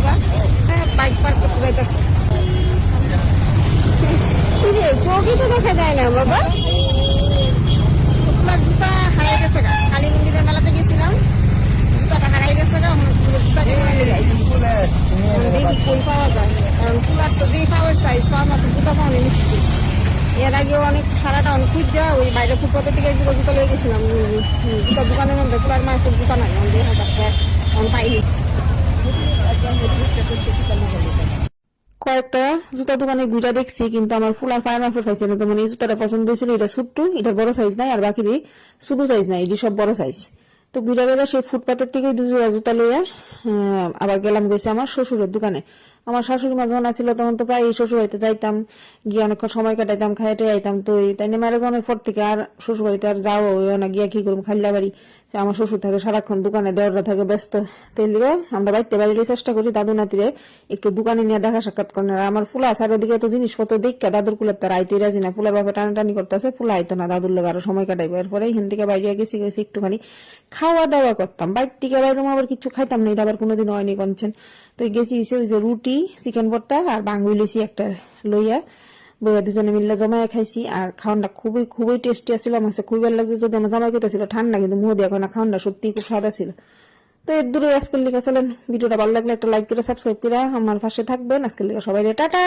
বাবা। হ্যাঁ, বাইক পার করতে যাইতেছে। চোখই তো দেখা যায় না, বাবা। তোমার জুতা হারাই গেছে গা। কালী মন্দিরের মেলাতে গেছিলাম। জুতাটা হারাই গেছে গা জুতা ফুল পাওয়া যায়। কারণ ফুলার তো যেই পাওয়ার সাইজ পাওয়া মাত্র জুতা পাওয়া নেই। এর আগে অনেক খারাটা অনেক খুঁজছে ওই বাইরে ফুটপাতের থেকে জুতো জুতো লয়ে গেছিলাম। জুতার দোকানের মধ্যে ফুলার মায়ের জুতা নাই আমাদের পাইনি। কয়েকটা জুতা দোকানে ঘুরা দেখছি, কিন্তু আমার ফুলার পায়মা ফুল খাইছে না তো মানে এই জুতাটা পছন্দ হয়েছিল, এটা ছোট্ট, এটা বড় সাইজ নাই, আর বাকি ছোট সাইজ নাই, এটি সব বড় সাইজ তো ঘুরা গেলে সেই ফুটপাতের থেকে দুজোড়া জুতা লইয়া আবার গেলাম গেছে আমার শ্বশুরের দোকানে। আমার শাশুড়ি মা যখন আসছিল তখন তো প্রায় শ্বশুর বাড়িতে যাইতাম, গিয়ে অনেকক্ষণ সময় কাটাইতাম খাইতে যাইতাম তো তাই মারা যাওয়ার পর থেকে আর শ্বশুর বাড়িতে আর যাও না, গিয়া কি করব খাল্লা বাড়ি। আমার শ্বশুর থাকে, সারাক্ষণ দোকানে দেওয়াররা থাকে, ব্যস্ত। তাই লিগে আমরা বাড়িতে বাড়ির চেষ্টা করি, দাদু নাতিরে একটু দোকানে নিয়ে দেখা সাক্ষাৎ করেন আর আমার ফুলা চারিদিকে তো জিনিসপত্র দেখে দাদুর কুলের তার আইতে রাজি না, ফুলার বাপে টানাটানি করতেছে, ফুলা আইতো না, দাদুর লোক আরও সময় কাটাইবো। এরপরে এখান থেকে বাইরে গেছি গেছি একটুখানি খাওয়া দাওয়া করতাম। বাইর থেকে বাইরে আবার কিছু খাইতাম না, এটা আবার কোনোদিন হয়নি, কনছেন। তো গেছি হয়েছে ওই যে রুটি চিকেন বট্টা আর বাঙ্গুই লইছি একটা লইয়া। বইয়া দুজনে মিললে জমায় খাইছি আর খাওয়ানটা খুবই খুবই টেস্টি আছিল। আমার খুবই ভালো লাগছে। যদি আমার জামাই ছিল ঠান্ডা, কিন্তু মুহ দিয়ে না, খাওয়ানটা সত্যি খুব সাদা ছিল তো এর দূরে আজকের লিখে, চলেন, ভিডিওটা ভালো লাগলে একটা লাইক করে সাবস্ক্রাইব করে আমার পাশে থাকবেন। আজকের লিখে সবাই টাটা!